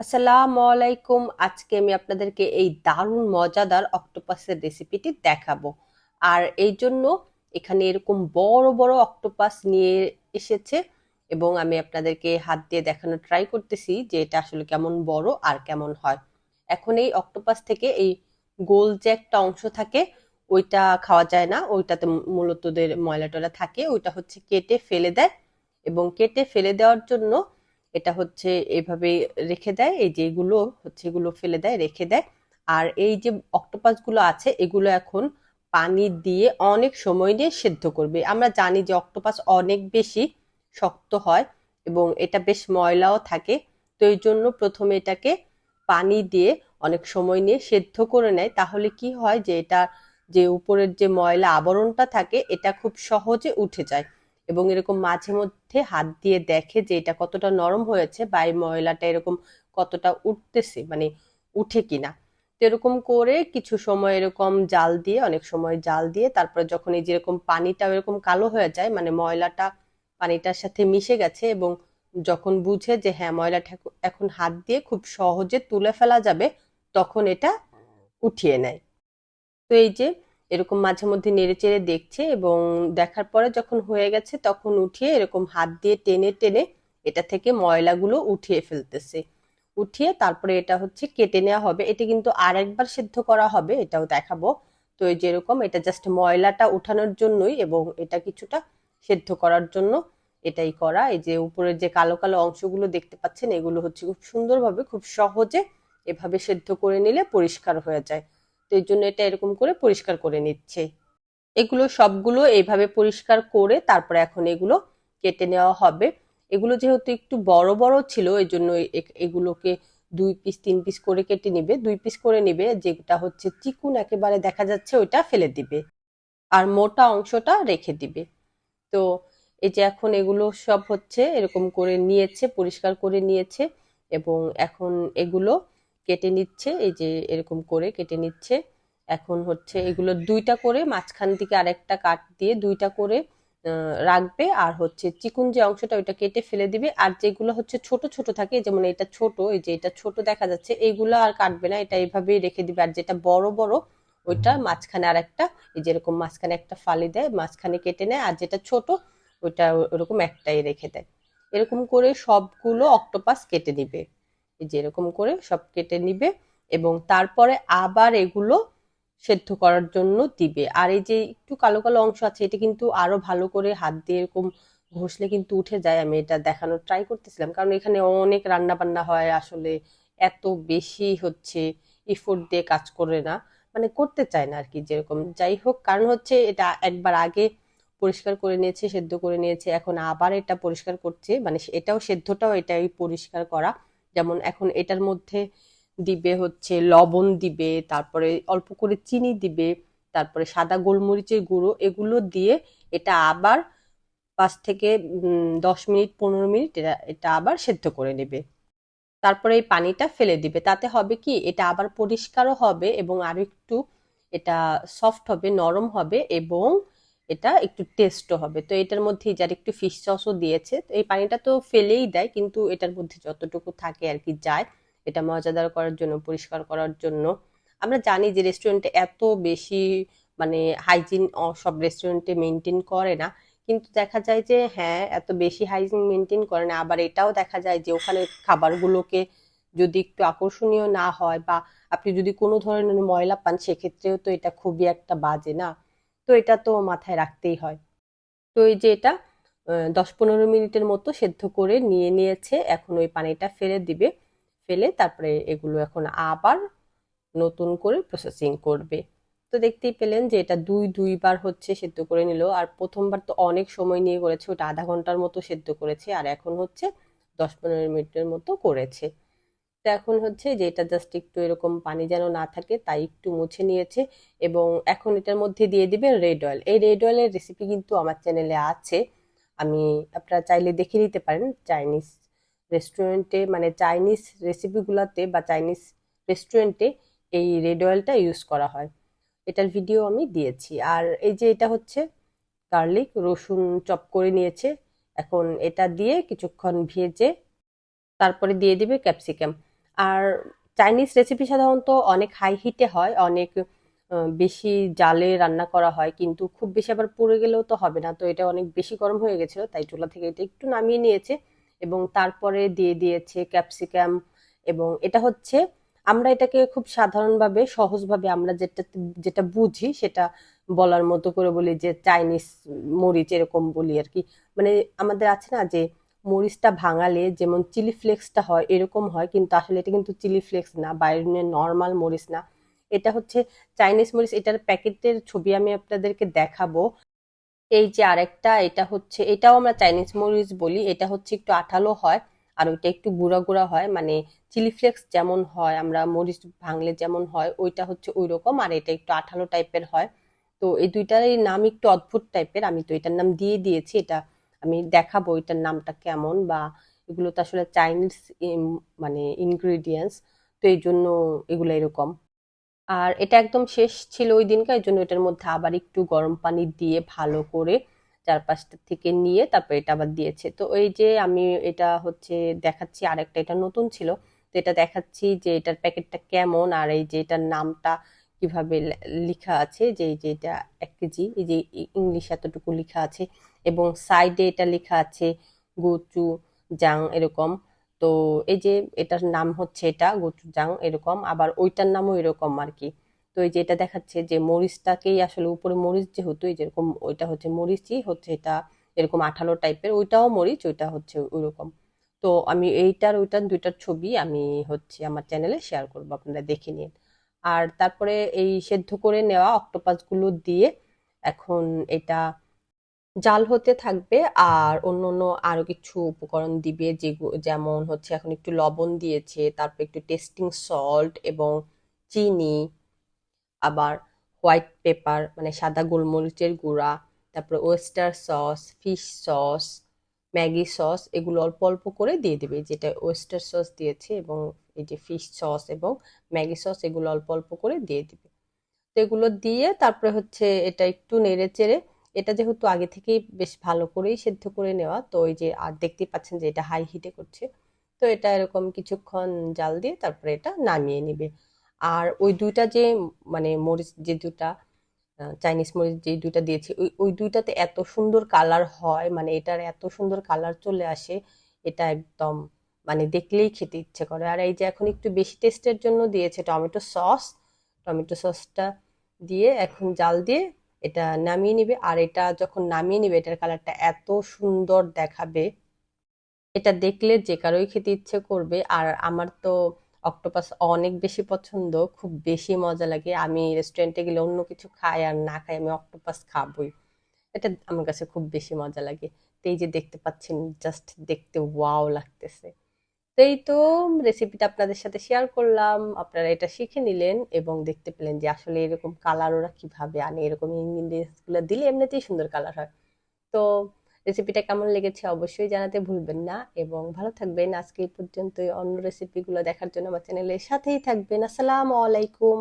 আসসালামু আলাইকুম। আজকে আমি আপনাদেরকে এই দারুণ, মজাদার অক্টোপাসের রেসিপিটি দেখাবো। আর এই জন্য এখানে এরকম বড় বড় অক্টোপাস নিয়ে এসেছে এবং আমি আপনাদেরকে হাত দিয়ে দেখানো ট্রাই করতেছি যে এটা আসলে কেমন বড় আর কেমন হয়। এখন এই অক্টোপাস থেকে এই গোল যে একটা অংশ থাকে, ওইটা খাওয়া যায় না। ওইটাতে মূলত ওদের ময়লা টয়লা থাকে। ওইটা হচ্ছে কেটে ফেলে দেয় এবং কেটে ফেলে দেওয়ার জন্য এটা হচ্ছে এভাবে রেখে দেয়, এই যে এগুলো হচ্ছে এগুলো ফেলে দেয়, রেখে দেয়। আর এই যে অক্টোপাসগুলো আছে, এগুলো এখন পানি দিয়ে অনেক সময় নিয়ে সেদ্ধ করবে। আমরা জানি যে অক্টোপাস অনেক বেশি শক্ত হয় এবং এটা বেশ ময়লাও থাকে, তো এই জন্য প্রথমে এটাকে পানি দিয়ে অনেক সময় নিয়ে সেদ্ধ করে নেয়। তাহলে কি হয় যে এটা যে উপরের যে ময়লা আবরণটা থাকে, এটা খুব সহজে উঠে যায়। এবং এরকম মাঝে মধ্যে হাত দিয়ে দেখে যে এটা কতটা নরম হয়েছে বা এই ময়লাটা এরকম কতটা উঠতেছে মানে উঠে কিনা। তো এরকম করে কিছু সময় এরকম জাল দিয়ে, অনেক সময় জাল দিয়ে তারপরে যখন এই যেরকম পানিটা এরকম কালো হয়ে যায় মানে ময়লাটা পানিটার সাথে মিশে গেছে এবং যখন বুঝে যে হ্যাঁ ময়লাটা এখন হাত দিয়ে খুব সহজে তুলে ফেলা যাবে, তখন এটা উঠিয়ে নেয়। তো এই যে এরকম মাঝে মধ্যে নেড়ে চেড়ে দেখছে এবং দেখার পরে যখন হয়ে গেছে তখন উঠিয়ে এরকম হাত দিয়ে টেনে টেনে এটা থেকে ময়লাগুলো উঠিয়ে ফেলতেছে। উঠিয়ে তারপরে এটা হচ্ছে কেটে নেওয়া হবে। এটা কিন্তু আর একবার সিদ্ধ করা হবে, এটাও দেখাবো। তো এই যেরকম এটা জাস্ট ময়লাটা উঠানোর জন্যই এবং এটা কিছুটা সেদ্ধ করার জন্য এটাই করা। এই যে উপরের যে কালো কালো অংশগুলো দেখতে পাচ্ছেন, এগুলো হচ্ছে খুব সুন্দরভাবে, খুব সহজে এভাবে সেদ্ধ করে নিলে পরিষ্কার হয়ে যায়। তো এই জন্য এটা এরকম করে পরিষ্কার করে নিচ্ছে। এগুলো সবগুলো এইভাবে পরিষ্কার করে তারপরে এখন এগুলো কেটে নেওয়া হবে। এগুলো যেহেতু একটু বড় বড় ছিল, এই জন্য এগুলোকে দুই পিস তিন পিস করে কেটে নিবে। দুই পিস করে নিবে, যেটা হচ্ছে চিকুন, একেবারে দেখা যাচ্ছে ওইটা ফেলে দিবে। আর মোটা অংশটা রেখে দিবে। তো এই যে এখন এগুলো সব হচ্ছে এরকম করে নিয়েছে, পরিষ্কার করে নিয়েছে এবং এখন এগুলো কেটে নিচ্ছে, এই যে এরকম করে কেটে নিচ্ছে। এখন হচ্ছে এগুলো দুইটা করে মাঝখান থেকে আরেকটা কাট দিয়ে দুইটা করে রাখবে। আর হচ্ছে চিকুন যে অংশটা, ওইটা কেটে ফেলে দিবে। আর যেগুলো হচ্ছে ছোট ছোট থাকে যেমন এটা ছোট, এই যে এটা ছোট দেখা যাচ্ছে, এইগুলো আর কাটবে না। এটা এইভাবেই রেখে দিবে। আর যেটা বড় বড়, ওইটা মাঝখানে আর একটা এই যেরকম মাঝখানে একটা ফালি দেয়, মাঝখানে কেটে নেয়। আর যেটা ছোট, ওইটা ওরকম একটাই রেখে দেয়। এরকম করে সবগুলো অক্টোপাস কেটে নিবে এই যে এরকম করে সব কেটে নিবে এবং তারপরে আবার এগুলো সেদ্ধ করার জন্য দিবে। আর এই যে একটু কালো কালো অংশ আছে, এটা কিন্তু আরও ভালো করে হাত দিয়ে এরকম ঘষলে কিন্তু উঠে যায়। আমি এটা দেখানোর ট্রাই করতেছিলাম, কারণ এখানে অনেক রান্না বান্না হয় আসলে, এত বেশি হচ্ছে ইফোর্ট দিয়ে কাজ করে না মানে করতে চায় না আর কি যেরকম। যাই হোক, কারণ হচ্ছে এটা একবার আগে পরিষ্কার করে নিয়েছে, সেদ্ধ করে নিয়েছে, এখন আবার এটা পরিষ্কার করছে মানে এটাও সেদ্ধটাও এটাই পরিষ্কার করা। যেমন এখন এটার মধ্যে দিবে হচ্ছে লবণ দিবে, তারপরে অল্প করে চিনি দিবে, তারপরে সাদা গোলমরিচের গুঁড়ো, এগুলো দিয়ে এটা আবার পাঁচ থেকে দশ মিনিট, পনেরো মিনিট এটা এটা আবার সেদ্ধ করে নেবে। তারপরে এই পানিটা ফেলে দিবে। তাতে হবে কি, এটা আবার পরিষ্কারও হবে এবং আরও একটু এটা সফট হবে, নরম হবে এবং এটা একটু টেস্টও হবে। তো এটার মধ্যে যার একটু ফিশ সসও দিয়েছে, তো এই পানিটা তো ফেলেই দেয়, কিন্তু এটার মধ্যে যতটুকু থাকে আর কি যায়, এটা মজাদার করার জন্য, পরিষ্কার করার জন্য। আমরা জানি যে রেস্টুরেন্টে এত বেশি মানে হাইজিন সব রেস্টুরেন্টে মেনটেন করে না, কিন্তু দেখা যায় যে হ্যাঁ এত বেশি হাইজিন মেনটেন করে না। আবার এটাও দেখা যায় যে ওখানে খাবারগুলোকে যদি একটু আকর্ষণীয় না হয় বা আপনি যদি কোনো ধরনের ময়লা পান, সেক্ষেত্রেও তো এটা খুবই একটা বাজে না। তো এটা তো মাথায় রাখতেই হয়। তো এই যে এটা দশ পনেরো মিনিটের মতো সেদ্ধ করে নিয়ে নিয়েছে, এখন ওই পানিটা ফেলে দিবে। ফেলে তারপরে এগুলো এখন আবার নতুন করে প্রসেসিং করবে। তো দেখতেই পেলেন যে এটা দুই, দুইবার হচ্ছে সেদ্ধ করে নিল। আর প্রথমবার তো অনেক সময় নিয়ে করেছে, ওটা আধা ঘণ্টার মতো সেদ্ধ করেছে, আর এখন হচ্ছে দশ পনেরো মিনিটের মতো করেছে। তো এখন হচ্ছে যে এটা জাস্ট একটু এরকম পানি যেন না থাকে, তাই একটু মুছে নিয়েছে এবং এখন এটার মধ্যে দিয়ে দিবেন রেড অয়েল এই রেড অয়েলের রেসিপি কিন্তু আমার চ্যানেলে আছে। আমি আপনারা চাইলে দেখে নিতে পারেন চাইনিজ রেস্টুরেন্টে মানে চাইনিজ রেসিপিগুলোতে বা চাইনিজ রেস্টুরেন্টে এই রেড অয়েলটা ইউজ করা হয়। এটার ভিডিও আমি দিয়েছি। আর এই যে এটা হচ্ছে গার্লিক রসুন চপ করে নিয়েছে। এখন এটা দিয়ে কিছুক্ষণ ভেজে তারপরে দিয়ে দিবে ক্যাপসিকাম আর চাইনিজ রেসিপি সাধারণত অনেক হাই হিটে হয়, অনেক বেশি জালে রান্না করা হয়, কিন্তু খুব বেশি আবার পুড়ে গেলেও তো হবে না। তো এটা অনেক বেশি গরম হয়ে গেছিল, তাই চুলা থেকে এটা একটু নামিয়ে নিয়েছে এবং তারপরে দিয়ে দিয়েছে ক্যাপসিকাম এবং এটা হচ্ছে, আমরা এটাকে খুব সাধারণভাবে, সহজভাবে আমরা যেটা যেটা বুঝি সেটা বলার মতো করে বলি যে চাইনিজ মরিচ এরকম বলি আর কি। মানে আমাদের আছে না যে মরিচটা ভাঙালে যেমন চিলি ফ্লেক্সটা হয়, এরকম হয়, কিন্তু আসলে এটা কিন্তু চিলি ফ্লেক্স না, বাইরের নর্মাল মরিচ না। এটা হচ্ছে চাইনিজ মরিচ, এটার প্যাকেটের ছবি আমি আপনাদেরকে দেখাবো। এই যে আরেকটা, এটা হচ্ছে, এটাও আমরা চাইনিজ মরিচ বলি, এটা হচ্ছে একটু আঠালো হয়, আর ওইটা একটু গুঁড়া গুঁড়া হয় মানে চিলি ফ্লেক্স যেমন হয়, আমরা মরিচ ভাঙলে যেমন হয়, ওইটা হচ্ছে ওই রকম আর এটা একটু আঠালো টাইপের হয়। তো এই দুইটারই নাম একটু অদ্ভুত টাইপের, আমি তো এটার নাম দিয়ে দিয়েছি, এটা আমি দেখাবো এটার নামটা কেমন বা এগুলো তো আসলে চাইনিজ মানে ইনগ্রিডিয়েন্টস তো এই জন্য এগুলো এরকম। আর এটা একদম শেষ ছিল ওই দিনকার জন্য এটার মধ্যে আবার একটু গরম পানি দিয়ে ভালো করে চারপাশটা থেকে নিয়ে তারপর এটা আবার দিয়েছে। তো এই যে আমি এটা হচ্ছে দেখাচ্ছি, আরেকটা এটা নতুন ছিল, তো এটা দেখাচ্ছি যে এটার প্যাকেটটা কেমন আর এই যে এটার নামটা কীভাবে লেখা আছে, যে এই যে এটা এক কেজি, এই যে ইংলিশ এতটুকু লেখা আছে এবং সাইডে এটা লেখা আছে গোচু জাং এরকম। তো এই যে এটার নাম হচ্ছে এটা গুচু জাং এরকম, আবার ওইটার নামও এরকম আর কি। তো এই যে এটা দেখাচ্ছে যে মরিচটাকেই আসলে উপরে মরিচ যেহেতু, এই যেরকম ওইটা হচ্ছে মরিচই, হচ্ছে এটা এরকম আঠালো টাইপের, ওইটাও মরিচ, ওইটা হচ্ছে ওইরকম। তো আমি এইটার, ওইটার দুইটার ছবি আমি হচ্ছে আমার চ্যানেলে শেয়ার করব, আপনারা দেখে নিন। আর তারপরে এই সেদ্ধ করে নেওয়া অক্টোপাসগুলো দিয়ে এখন এটা জাল হতে থাকবে আর অন্য অন্য আরও কিছু উপকরণ দিবে যে যেমন হচ্ছে এখন একটু লবণ দিয়েছে, তারপর একটু টেস্টিং সল্ট এবং চিনি, আবার হোয়াইট পেপার মানে সাদা গোলমরিচের গুঁড়া, তারপরে oyster sauce fish sauce Maggi sauce এগুলো অল্প অল্প করে দিয়ে দিবে। যেটা ওয়েস্টার সস দিয়েছে এবং এই যে ফিশ সস এবং ম্যাগি সস এগুলো অল্প অল্প করে দিয়ে দিবে। তো এগুলো দিয়ে তারপরে হচ্ছে এটা একটু নেড়ে চেড়ে এটা যেহেতু আগে থেকেই বেশ ভালো করেই সেদ্ধ করে নেওয়া, তো ওই যে, আর দেখতেই পাচ্ছেন যে এটা হাই হিটে করছে। তো এটা এরকম কিছুক্ষণ জাল দিয়ে তারপরে এটা নামিয়ে নিবে। আর ওই দুইটা যে মানে মরিচ যে দুটা চাইনিজ মরিচ যে দুইটা দিয়েছি, ওই ওই দুইটাতে এত সুন্দর কালার হয় মানে এটার এত সুন্দর কালার চলে আসে, এটা একদম মানে দেখলেই খেতে ইচ্ছে করে। আর এই যে এখন একটু বেশি টেস্টের জন্য দিয়েছে টমেটো সস। টমেটো সসটা দিয়ে এখন জাল দিয়ে এটা নামিয়ে নিবে। আর এটা যখন নামিয়ে নিবে, এটার কালারটা এত সুন্দর দেখাবে। এটা দেখলে যে কারোই খেতে ইচ্ছে করবে। আর আমার তো অক্টোপাস অনেক বেশি পছন্দ, খুব বেশি মজা লাগে। আমি রেস্টুরেন্টে গেলে অন্য কিছু খাই আর না খাই, আমি অক্টোপাস খাবই। এটা আমার কাছে খুব বেশি মজা লাগে। তো এই যে দেখতে পাচ্ছেন, জাস্ট দেখতে ওয়াও লাগতেছে। এই তো রেসিপিটা আপনাদের সাথে শেয়ার করলাম। আপনারা এটা শিখে নিলেন এবং দেখতে পেলেন যে আসলে এরকম কালার ওরা কীভাবে আনে, এরকম ইনগ্রিডিয়েন্টসগুলো দিলে এমনিতেই সুন্দর কালার হয়। তো রেসিপিটা কেমন লেগেছে অবশ্যই জানাতে ভুলবেন না এবং ভালো থাকবেন। আজকে এই পর্যন্তই। অন্য রেসিপিগুলো দেখার জন্য আমার চ্যানেলের সাথেই থাকবেন। আসসালামু আলাইকুম।